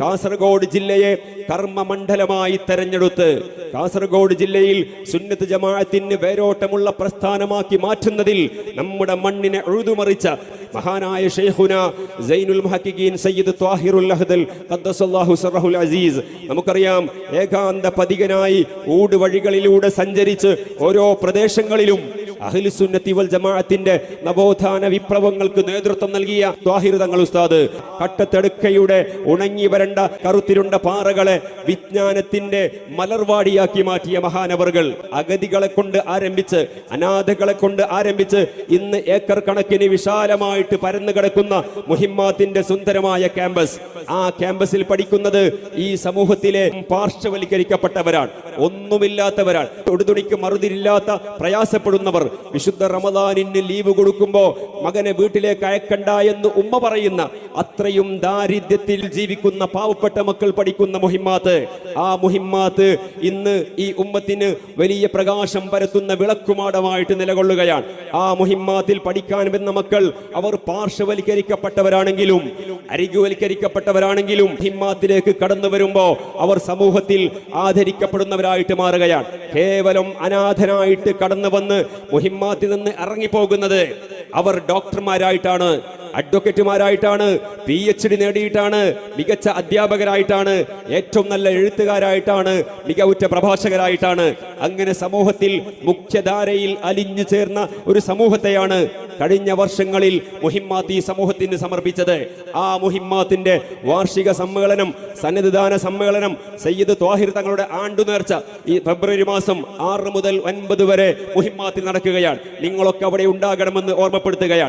കാസർഗോഡ് ജില്ലയെ കർമ്മമണ്ഡലമായി തെരഞ്ഞെടുത്ത് കാസർഗോഡ് ജില്ലയിൽ സുന്നത്ത് ജമാഅത്തിന് വേരോട്ടമുള്ള പ്രസ്ഥാനമാക്കി മാറ്റുന്നതിൽ നമ്മുടെ മണ്ണിനെ ഉഴുതുമറിച്ച മഹാനായ ഷെയ്ഖുന സൈനുൽ മഹക്കിഗീൻ സയ്യിദ് ത്വാഹിറുൽ അഹ്ദൽ ഖദ്ദസല്ലാഹു സറഹുൽ അസീസ്. നമുക്കറിയാം ഏകാന്ത പതികനായി ഊട് വഴികളിലൂടെ സഞ്ചരിച്ച് ഓരോ പ്രദേശങ്ങളിലും അഖിലുസുന്നത്തി വൽ ജമാഅത്തിന്റെ നവോത്ഥാന വിപ്ലവങ്ങൾക്ക് നേതൃത്വം നൽകിയ ത്വാഹിർ തങ്ങൾ ഉസ്താദ്. കട്ടത്തെടുക്കയുടെ ഉണങ്ങി വരണ്ട കറുത്തിരുണ്ട പാറകളെ വിജ്ഞാനത്തിന്റെ മലർവാടിയാക്കി മാറ്റിയ മഹാനവറുകൾ. അഗതികളെ കൊണ്ട് ആരംഭിച്ച് അനാഥകളെ കൊണ്ട് ആരംഭിച്ച് ഇന്ന് ഏക്കർ കണക്കിന് വിശാലമായിട്ട് പരന്നു കിടക്കുന്ന മുഹിമ്മാത്തിന്റെ സുന്ദരമായ ക്യാമ്പസ്. ആ ക്യാമ്പസിൽ പഠിക്കുന്നത് ഈ സമൂഹത്തിലെ പാർശ്വവൽക്കരിക്കപ്പെട്ടവരാണ്. ഒന്നുമില്ലാത്തവരാണ്. തൊടുതുണിക്ക് മറുതിരില്ലാത്ത പ്രയാസപ്പെടുന്നവർ. വിശുദ്ധ റമദാനിന് ലീവ് കൊടുക്കുമ്പോൾ മകനെ വീട്ടിലേക്ക് അയക്കണ്ട എന്ന് ഉമ്മ പറയുന്ന അത്രയും ദാരിദ്ര്യത്തിൽ ജീവിക്കുന്ന പാവപ്പെട്ട മക്കൾ പഠിക്കുന്ന മുഹിമാത്ത് ആ മുഹിമാത്ത് ഇന്ന് ഈ ഉമ്മത്തിന് വലിയ പ്രകാശം പരത്തുന്ന വിളക്കുമാടമായിട്ട് നിലകൊള്ളുകയാണ്. ആ മുഹിമാത്തിൽ പഠിക്കാൻ വന്ന മക്കൾ അവർ പാർശ്വവൽക്കരിക്കപ്പെട്ടവരാണെങ്കിലും അരികുവൽക്കരിക്കപ്പെട്ടവരാണെങ്കിലും ഹിമ്മാത്തിലേക്ക് കടന്നു വരുമ്പോ അവർ സമൂഹത്തിൽ ആദരിക്കപ്പെടുന്നവരായിട്ട് മാറുകയാണ്. കേവലം അനാഥനായിട്ട് കടന്നു വന്ന് മുഹിമ്മാത്തിൽ നിന്ന് ഇറങ്ങിപ്പോകുന്നത് അവർ ഡോക്ടർമാരായിട്ടാണ് അഡ്വക്കേറ്റുമാരായിട്ടാണ് പി എച്ച് ഡി നേടിയിട്ടാണ് മികച്ച അധ്യാപകരായിട്ടാണ് ഏറ്റവും നല്ല എഴുത്തുകാരായിട്ടാണ് മികവുറ്റ പ്രഭാഷകരായിട്ടാണ്. അങ്ങനെ സമൂഹത്തിൽ മുഖ്യധാരയിൽ അലിഞ്ഞു ചേർന്ന ഒരു സമൂഹത്തെയാണ് കഴിഞ്ഞ വർഷങ്ങളിൽ മുഹിമ്മാത്ത് ഈ സമൂഹത്തിന് സമർപ്പിച്ചത്. ആ മുഹിമ്മാത്തിന്റെ വാർഷിക സമ്മേളനം സന്നദ്ധദാന സമ്മേളനം സയ്യിദ് ത്വാഹിർ തങ്ങളുടെ ആണ്ടു നേർച്ച ഈ ഫെബ്രുവരി മാസം ആറ് മുതൽ ഒൻപത് വരെ മുഹിമ്മാത്തിൽ നടക്കുകയാണ്. നിങ്ങളൊക്കെ അവിടെ ഉണ്ടാകണമെന്ന് ഓർമ്മപ്പെടുത്തുകയാണ്.